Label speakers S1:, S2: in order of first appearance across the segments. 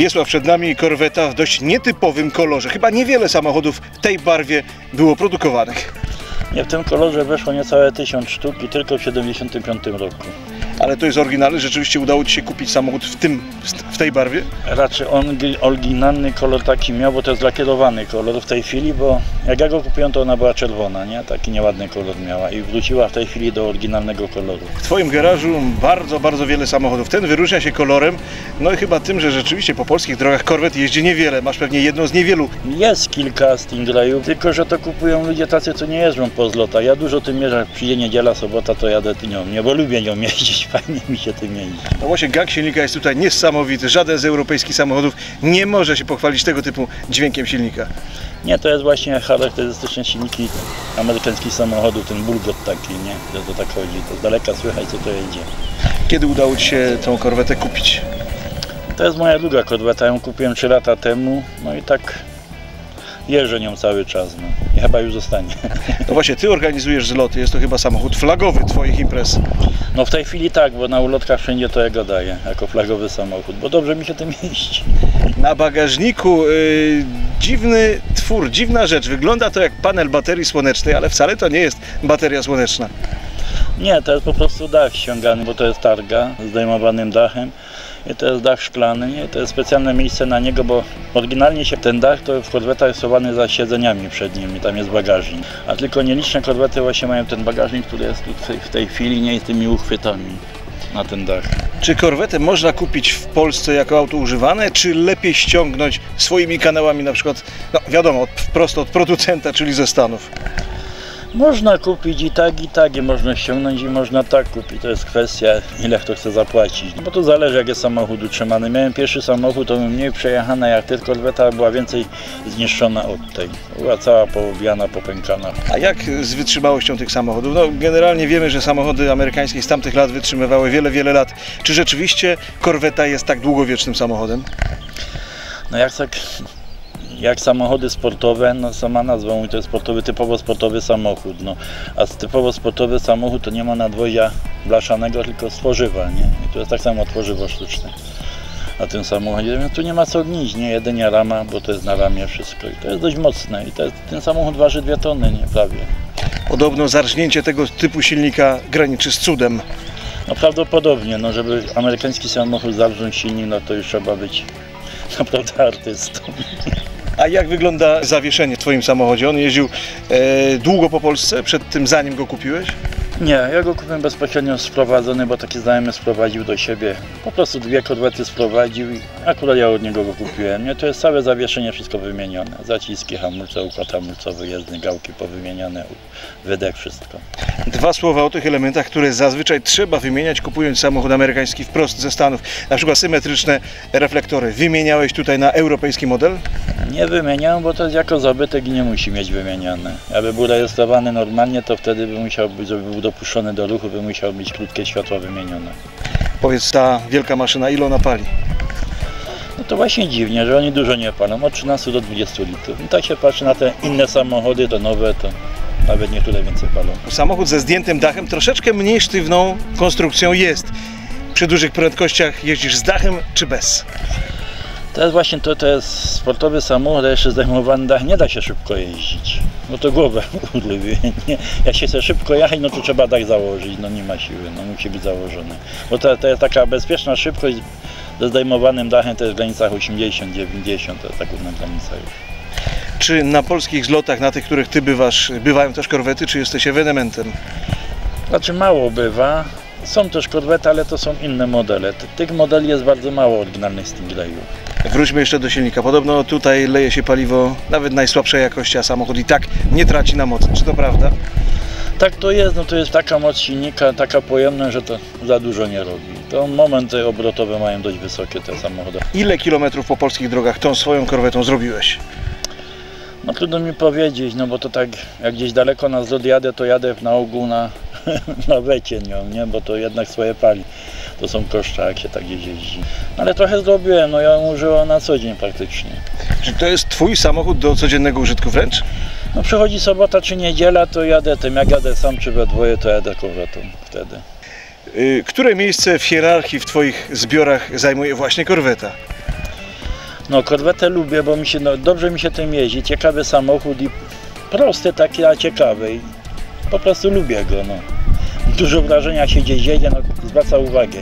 S1: Wiesław przed nami korweta w dość nietypowym kolorze. Chyba niewiele samochodów w tej barwie było produkowanych.
S2: Nie, w tym kolorze weszło niecałe 1000 sztuk i tylko w 75 roku.
S1: Ale to jest oryginalny, rzeczywiście udało Ci się kupić samochód w, tym, w tej barwie?
S2: Raczej on oryginalny kolor taki miał, bo to jest lakierowany kolor w tej chwili, bo jak ja go kupiłem, to ona była czerwona, nie? Taki nieładny kolor miała i wróciła w tej chwili do oryginalnego koloru.
S1: W Twoim garażu bardzo, bardzo wiele samochodów. Ten wyróżnia się kolorem, no i chyba tym, że rzeczywiście po polskich drogach korwet jeździ niewiele. Masz pewnie jedną z niewielu.
S2: Jest kilka Stingrayów, tylko że to kupują ludzie tacy, co nie jeżdżą po zlotach. Ja dużo tym jeżdżę, jak przyjdzie niedziela, sobota, to jadę nią, nie, bo lubię nią jeździć, fajnie mi się tym jeździ.
S1: No właśnie gang silnika jest tutaj niesamowity. Żaden z europejskich samochodów nie może się pochwalić tego typu dźwiękiem silnika.
S2: Nie, to jest właśnie charakterystyczne silniki amerykańskich samochodów, ten bulgot taki, nie? Że to tak chodzi, to z daleka słychać co to jedzie.
S1: Kiedy udało Ci się tą korwetę kupić?
S2: To jest moja druga korweta, ją kupiłem 3 lata temu, no i tak jeżdżę nią cały czas, no. I chyba już zostanie.
S1: No właśnie, Ty organizujesz zloty, jest to chyba samochód flagowy Twoich imprez.
S2: No w tej chwili tak, bo na ulotkach wszędzie to ja go daję, jako flagowy samochód, bo dobrze mi się tym jeździ.
S1: Na bagażniku yy, dziwny twór, dziwna rzecz. Wygląda to jak panel baterii słonecznej, ale wcale to nie jest bateria słoneczna.
S2: Nie, to jest po prostu dach ściągany, bo to jest targa z zdejmowanym dachem. I to jest dach szklany, nie? to jest specjalne miejsce na niego, bo oryginalnie się ten dach to w korwetach jest schowany za siedzeniami przednimi, tam jest bagażnik. A tylko nieliczne korwety właśnie mają ten bagażnik, który jest tutaj w tej chwili, nie z tymi uchwytami na ten dach.
S1: Czy korwetę można kupić w Polsce jako auto używane, czy lepiej ściągnąć swoimi kanałami na przykład, no wiadomo, wprost od producenta, czyli ze Stanów?
S2: Można kupić i tak, i tak, i można ściągnąć, i można tak kupić. To jest kwestia, ile kto chce zapłacić. No bo to zależy, jak jest samochód utrzymany. Miałem pierwszy samochód, to mniej przejechana jak tylko korweta, była więcej zniszczona od tej. Była cała poobijana, popękana.
S1: A jak z wytrzymałością tych samochodów? No generalnie wiemy, że samochody amerykańskie z tamtych lat wytrzymywały wiele, wiele lat. Czy rzeczywiście korweta jest tak długowiecznym samochodem?
S2: No jak tak jak samochody sportowe, no sama nazwa mówi, to jest sportowy, typowo sportowy samochód, no. A typowo sportowy samochód to nie ma nadwozia blaszanego, tylko stworzywa, nie? I to jest tak samo tworzywo sztuczne na tym samochodzie. No, tu nie ma co gnić, nie? Jedynie rama, bo to jest na ramie wszystko. I to jest dość mocne i jest, ten samochód waży dwie tony, nie? Prawie.
S1: Podobno zarżnięcie tego typu silnika graniczy z cudem.
S2: No prawdopodobnie, no żeby amerykański samochód zarżnąć silnik, no to już trzeba być naprawdę artystą.
S1: A jak wygląda zawieszenie w Twoim samochodzie? On jeździł e, długo po Polsce przed tym, zanim go kupiłeś?
S2: Nie, ja go kupiłem bezpośrednio sprowadzony, bo taki znajomy sprowadził do siebie. Po prostu dwie korwety sprowadził i akurat ja od niego go kupiłem. Nie, to jest całe zawieszenie, wszystko wymienione. Zaciski, hamulce, układ hamulcowy, jezdny, gałki powymieniane, wydech, wszystko.
S1: Dwa słowa o tych elementach, które zazwyczaj trzeba wymieniać kupując samochód amerykański wprost ze Stanów. Na przykład symetryczne reflektory. Wymieniałeś tutaj na europejski model?
S2: Nie wymieniałem, bo to jest jako zabytek i nie musi mieć wymieniane. Aby był rejestrowany normalnie, to wtedy by musiał być, żeby był dopuszczony do ruchu, by musiał mieć krótkie światła wymienione.
S1: Powiedz, ta wielka maszyna ile ona pali?
S2: No to właśnie dziwnie, że oni dużo nie palą, od 13 do 20 litrów. I tak się patrzy na te inne samochody, to nowe, to nawet niektóre więcej palą.
S1: Samochód ze zdjętym dachem troszeczkę mniej sztywną konstrukcją jest. Przy dużych prędkościach jeździsz z dachem czy bez?
S2: To jest właśnie to, to jest sportowy samochód, a jeszcze zdejmowany dach, nie da się szybko jeździć. No to głowę urwie, nie? Jak się chce szybko jechać, no to trzeba dach założyć, no nie ma siły, no musi być założony. Bo to, to jest taka bezpieczna szybkość ze zdejmowanym dachem, to jest w granicach 80-90, to jest ta główna granica już.
S1: Czy na polskich zlotach, na tych, których Ty bywasz, bywają też korwety, czy jesteś ewenementem?
S2: Znaczy mało bywa, są też korwety, ale to są inne modele. Tych modeli jest bardzo mało oryginalnych Stingrayów.
S1: Wróćmy jeszcze do silnika. Podobno tutaj leje się paliwo nawet najsłabszej jakości, a samochód i tak nie traci na mocy. Czy to prawda?
S2: Tak to jest, no to jest taka moc silnika, taka pojemność, że to za dużo nie robi. To momenty obrotowe mają dość wysokie te samochody.
S1: Ile kilometrów po polskich drogach tą swoją korwetą zrobiłeś?
S2: No trudno mi powiedzieć, no bo to tak jak gdzieś daleko na zlot jadę, to jadę na ogół na, na wecie nią, nie? Bo to jednak swoje pali. To są koszta, jak się tak jeździ. Ale trochę zrobiłem, no ja ją użyłam na co dzień praktycznie.
S1: Czy to jest Twój samochód do codziennego użytku wręcz?
S2: No przychodzi sobota czy niedziela, to jadę tym. Jak jadę sam czy we dwoje, to jadę korwetą wtedy.
S1: Yy, które miejsce w hierarchii w Twoich zbiorach zajmuje właśnie korweta?
S2: No korwetę lubię, bo mi się, no, dobrze mi się tym jeździ, ciekawy samochód i prosty taki, a ciekawy. Po prostu lubię go, no. Dużo wrażenia się gdzieś jedzie, no, zwraca uwagę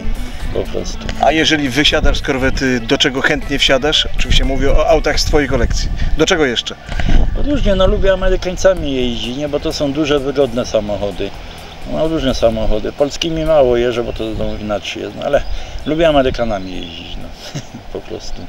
S2: po prostu.
S1: A jeżeli wysiadasz z korwety, do czego chętnie wsiadasz? Oczywiście mówię o autach z Twojej kolekcji. Do czego jeszcze?
S2: Różnie, no lubię Amerykańcami jeździć, nie, bo to są duże, wygodne samochody. No różne samochody. Polskimi mało jeżdżę, bo to no, inaczej jest, no, ale lubię Amerykanami jeździć, no, po prostu.